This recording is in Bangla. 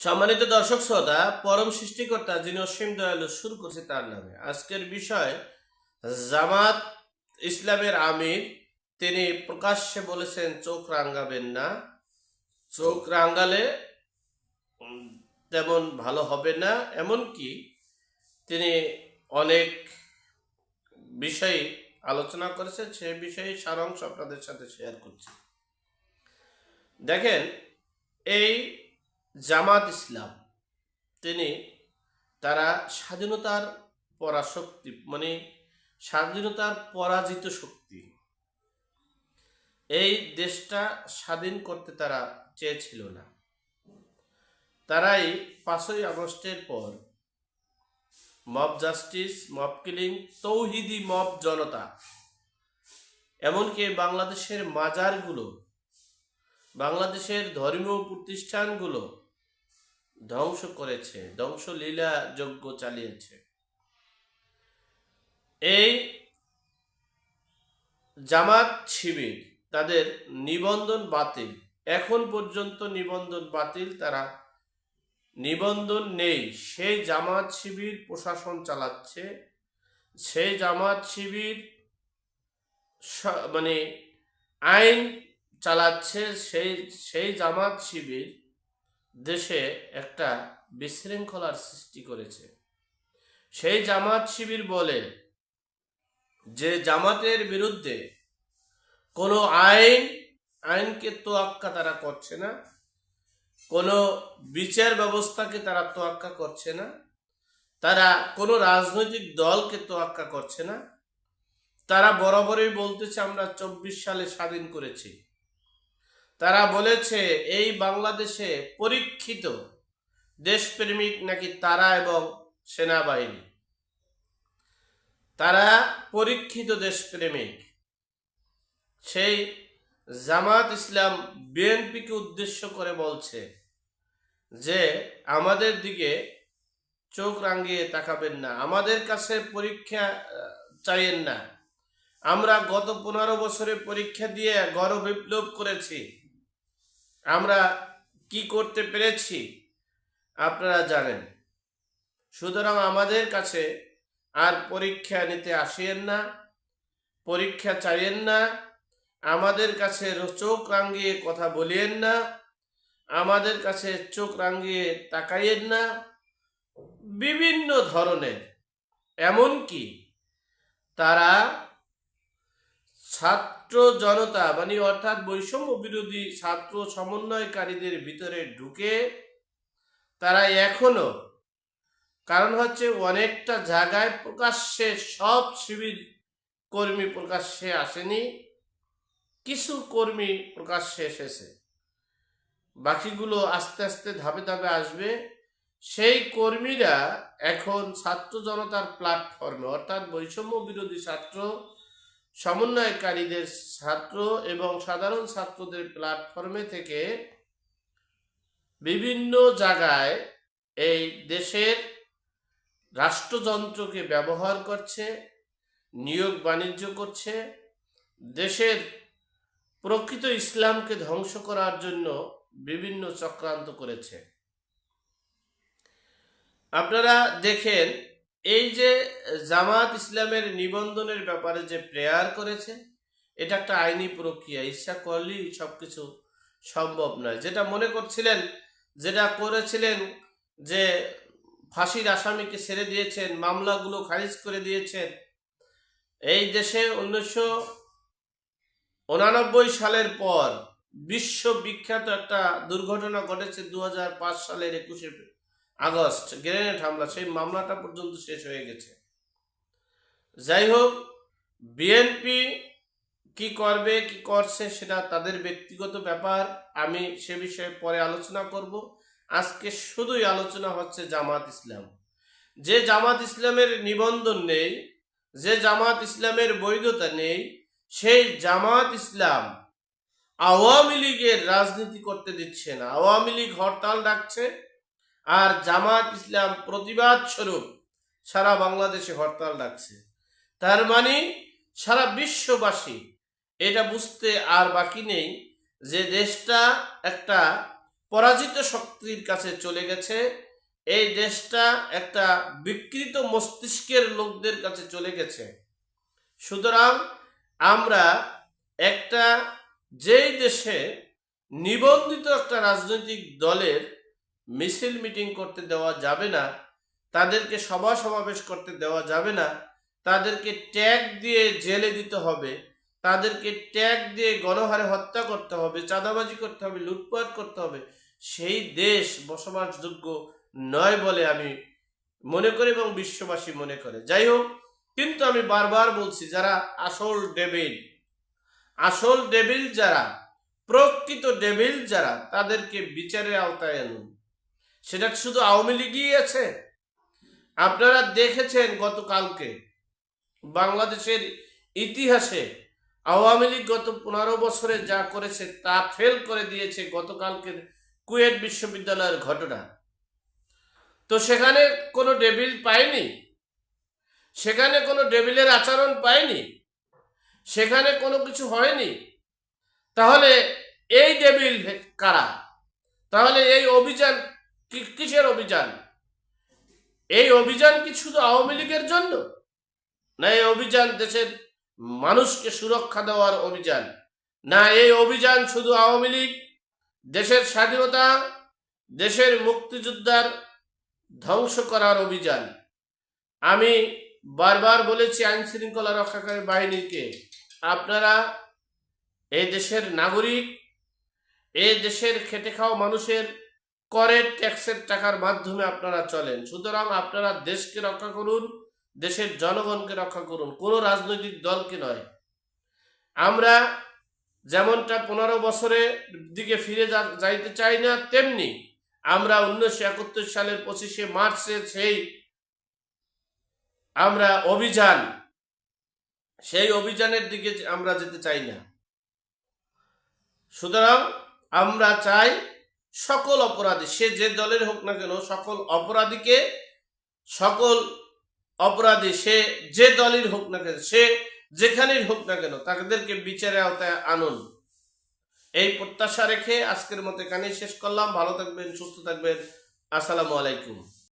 সম্মানিত দর্শক শ্রোতা, পরম সৃষ্টিকর্তা যিনি অসীম দয়ালু শুরু করছে তার নামে। আজকের বিষয়, জামাত ইসলামের আমির, তিনি প্রকাশ্যে বলেছেন, চোখ রাঙ্গাবেন না। চোখ রাঙ্গালে তেমন ভালো হবে না। এমনকি তিনি অনেক বিষয়ে আলোচনা করেছে সে বিষয়ে সারাংশ আপনাদের সাথে শেয়ার করছি। দেখেন, এই জামাত ইসলাম। তিনি তারা স্বাধীনতার পরাশক্তি মানে স্বাধীনতার পরাজিত শক্তি। এই দেশটা স্বাধীন করতে তারা চেয়েছিল না। তারাই পাঁচই আগস্টের পর মব জাস্টিস, মব কিলিং, তৌহিদি মব জনতা, এমনকি বাংলাদেশের মাজারগুলো, বাংলাদেশের ধর্মীয় প্রতিষ্ঠানগুলো ধ্বংস করেছে, ধ্বংসলীলা যজ্ঞ চালিয়েছে। এই জামাত শিবির তাদের নিবন্ধন বাতিল। এখন পর্যন্ত নিবন্ধন বাতিল, তারা নিবন্ধন নেই। সেই জামাত শিবির প্রশাসন চালাচ্ছে। সেই জামাত শিবির মানে আইন চালাচ্ছে। সেই সেই জামাত শিবির দেশে একটা বিশৃঙ্খলার সৃষ্টি করেছে। সেই জামাত শিবির বলে যে জামাতের বিরুদ্ধে কোনো আইন, আইনকে তোয়াক্কা তারা করছে না, কোনো বিচার ব্যবস্থাকে তারা তোয়াক্কা করছে না, তারা কোনো রাজনৈতিক দলকে তোয়াক্কা করছে না। তারা বরাবরই বলতেছে, আমরা চব্বিশ সালে স্বাধীন করেছি। তারা বলেছে, এই বাংলাদেশে পরীক্ষিত দেশপ্রেমিক নাকি তারা এবং সেনাবাহিনী? তারা পরীক্ষিত দেশপ্রেমিক। সেই জামাত ইসলাম বিএনপিকে উদ্দেশ্য করে বলছে যে, আমাদের দিকে চোখ রাঙিয়ে তাকাবেন না, আমাদের কাছে পরীক্ষা চাইয়েন না। আমরা গত পনেরো বছরে পরীক্ষা দিয়ে গণ বিপ্লব করেছি। আমরা কি করতে পেরেছি? আপনারা জানেন। সুতরাং আমাদের কাছে আর পরীক্ষা নিতে আসিয়েন না, পরীক্ষা চাইয়েন না, আমাদের কাছে চোখ রাঙ্গিয়ে কথা বলিয়েন না, আমাদের কাছে চোখ রাঙ্গিয়ে তাকাইয়েন না। বিভিন্ন ধরনের, এমনকি তারা ছাত্র জনতা মানে অর্থাৎ বৈষম্য বিরোধী ছাত্র সমন্বয়কারীদের ভিতরে ঢুকে তারা এখনও, কারণ হচ্ছে অনেকটা জায়গায় প্রকাশ্যে সব শিবির কর্মী প্রকাশ্যে আসেনি, কিছু কর্মী প্রকাশ্যে এসেছে। বাকিগুলো আস্তে আস্তে ধাপে ধাপে আসবে। সেই কর্মীরা এখন ছাত্র জনতার প্ল্যাটফর্মে অর্থাৎ বৈষম্য বিরোধী ছাত্র সমন্বয়কারীদের ছাত্র এবং সাধারণ ছাত্রদের প্ল্যাটফর্মে থেকে বিভিন্ন জায়গায় এই দেশের রাষ্ট্রযন্ত্রকে ব্যবহার করছে, নিয়োগ বাণিজ্য করছে, দেশের প্রকৃত ইসলামকে ধ্বংস করার জন্য বিভিন্ন চক্রান্ত করেছে। আপনারা দেখেন এই যে জামাত ইসলামের নিবন্ধনের ব্যাপারে যে প্রেয়ার করেছে, এটা একটা আইনি প্রক্রিয়া। ইচ্ছা করলেই সবকিছু সম্ভব নয়। যেটা মনে করছিলেন, যেটা করেছিলেন যে ফাঁসির আসামিকে ছেড়ে দিয়েছেন, মামলাগুলো খারিজ করে দিয়েছেন, এই দেশে উনিশশো উনানব্বই সালের পর বিশ্ব বিখ্যাত একটা দুর্ঘটনা ঘটেছে দু হাজার পাঁচ সালের একুশে আগস্ট, গ্রেনেড হামলা, সেই মামলাটা পর্যন্ত শেষ হয়ে গেছে। যাই হোক বিএনপি কি করবে, কি করছে সেটা তাদের ব্যক্তিগত ব্যাপার, আমি সে বিষয়ে পরে আলোচনা করব। আজকে শুধুই আলোচনা হচ্ছে জামাত ইসলাম। যে জামাত ইসলামের নিবন্ধন নেই, যে জামাত ইসলামের বৈধতা নেই, সেই জামাত ইসলাম আওয়ামী লীগের রাজনীতি করতে দিচ্ছে না। আওয়ামী লীগ হরতাল ডাকছে আর জামাত ইসলাম প্রতিবাদ স্বরূপ সারা বাংলাদেশে হরতাল ডাকছে। তার মানে সারা বিশ্ববাসী এটা বুঝতে আর বাকি নেই যে দেশটা একটা পরাজিত শক্তির কাছে চলে গেছে, এই দেশটা একটা বিকৃত মস্তিষ্কের লোকদের কাছে চলে গেছে। সুতরাং আমরা একটা যেই দেশে নিবন্ধিত একটা রাজনৈতিক দলের মিছিল মিটিং করতে দেওয়া যাবে না, তাদেরকে সভা সমাবেশ করতে দেওয়া যাবে না, তাদেরকে ট্যাগ দিয়ে জেলে দিতে হবে, তাদেরকে ট্যাগ দিয়ে গণহারে হত্যা করতে হবে, চাঁদাবাজি করতে হবে, লুটপাট করতে হবে, সেই দেশ বসবাসযোগ্য নয় বলে আমি মনে করি এবং বিশ্ববাসী মনে করে। যাই হোক, কিন্তু আমি বারবার বলছি, যারা আসল ডেবিল আসল ডেবিল যারা, প্রকৃত ডেবিল যারা, তাদেরকে বিচারের আওতায় আনুন। সেটা শুধু আওয়ামী লীগই আছে? আপনারা দেখেছেন গতকালকে বাংলাদেশের ইতিহাসে আওয়ামী লীগ গত পনেরো বছরে যা করেছে তা ফেল করে দিয়েছে গতকালকের কুয়েট বিশ্ববিদ্যালয়ের ঘটনা। তো সেখানে কোনো ডেবিল পায়নি? সেখানে কোনো ডেবিলের আচরণ পায়নি? সেখানে কোনো কিছু হয়নি? তাহলে এই ডেবিল কারা? তাহলে এই অভিযান কিসের অভিযান? এই অভিযান কি শুধু আওয়ামী লীগের জন্য? না এই অভিযান দেশের মানুষকে সুরক্ষা দেওয়ার অভিযান? না এই অভিযান শুধু আওয়ামী লীগ? দেশের স্বাধীনতা, দেশের মুক্তিযোদ্ধার ধ্বংস করার অভিযান? আমি বারবার বলেছি আইন শৃঙ্খলা রক্ষাকারী বাহিনীকে, আপনারা এই দেশের নাগরিক, এই দেশের খেটে খাওয়া মানুষের করের ট্যাক্সের টাকার মাধ্যমে আপনারা চলেন। সুতরাং আপনারা দেশকে রক্ষা করুন, দেশের জনগণকে রক্ষা করুন। কোনো রাজনৈতিক দলকে নয়। আমরা যেমনটা পনেরো বছরের দিকে ফিরে যাইতে চাই না, তেমনি আমরা উনিশশো একাত্তর সালের পঁচিশে মার্চের সেই আমরা অভিযান, সেই অভিযানের দিকে আমরা যেতে চাই না। সুতরাং আমরা চাই সকল অপরাধী, সে যে দলের হোক না কেন, সকল অপরাধীকে, সকল অপরাধী, সে যে দলের হোক না কেন, সে যেখানেই হোক না কেন, তাদেরকে বিচারে আওতায় আনুন। এই প্রত্যাশা রেখে আজকের মতো এখানেই শেষ করলাম। ভালো থাকবেন, সুস্থ থাকবেন। আসসালামু আলাইকুম।